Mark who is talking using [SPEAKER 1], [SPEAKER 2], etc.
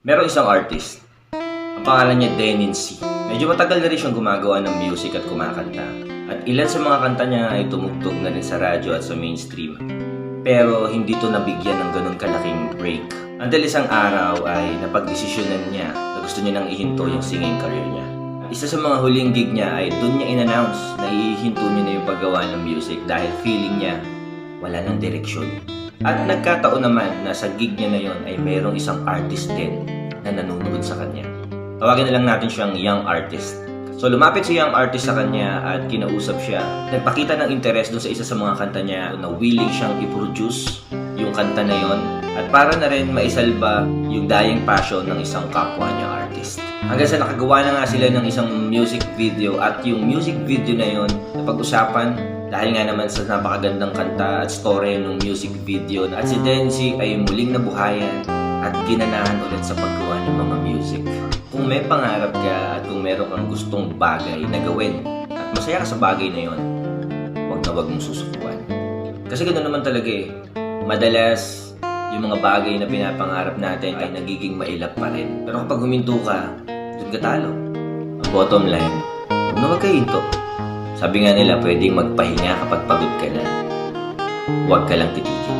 [SPEAKER 1] Meron isang artist. Ang pangalan niya Denin C. Medyo matagal na rin siyang gumagawa ng music at kumakanta. At ilan sa mga kanta niya ay tumugtog na rin sa radyo at sa mainstream. Pero hindi to nabigyan ng ganun kalaking break. Until isang araw ay napagdesisyonan niya na gusto niya nang ihinto yung singing career niya. Isa sa mga huling gig niya ay doon niya in-announce na ihinto niya na yung paggawa ng music dahil feeling niya wala ng direksyon. At nagkataon naman na sa gig niya na yon ay mayroong isang artist din na nanonood sa kanya. Tawagin na lang natin siyang young artist. So lumapit si young artist sa kanya at kinausap siya. Nagpakita ng interest doon sa isa sa mga kanta niya na willing siyang i-produce yung kanta na yon at para na rin maisalba yung dying passion ng isang kapwa niya artist. Hanggang sa nakagawa na nga sila ng isang music video at yung music video na yon napag-usapan dahil nga naman sa napakagandang kanta at story ng music video at si Denzi ay muling nabuhayan at ginanahan ulit sa paggawa ng mga music. Kung may pangarap ka at kung meron kang gustong bagay na gawin at masaya ka sa bagay na yon, huwag na huwag mong susukuan. Kasi ganoon naman talaga eh. Madalas, yung mga bagay na pinapangarap natin ay nagiging mailap pa rin. Pero kapag huminto ka, dun ka talo. Ang bottom line, huwag na huwag ka hinto. Sabi nga nila, pwedeng magpahinga kapag pagod ka na. Huwag ka lang titigil.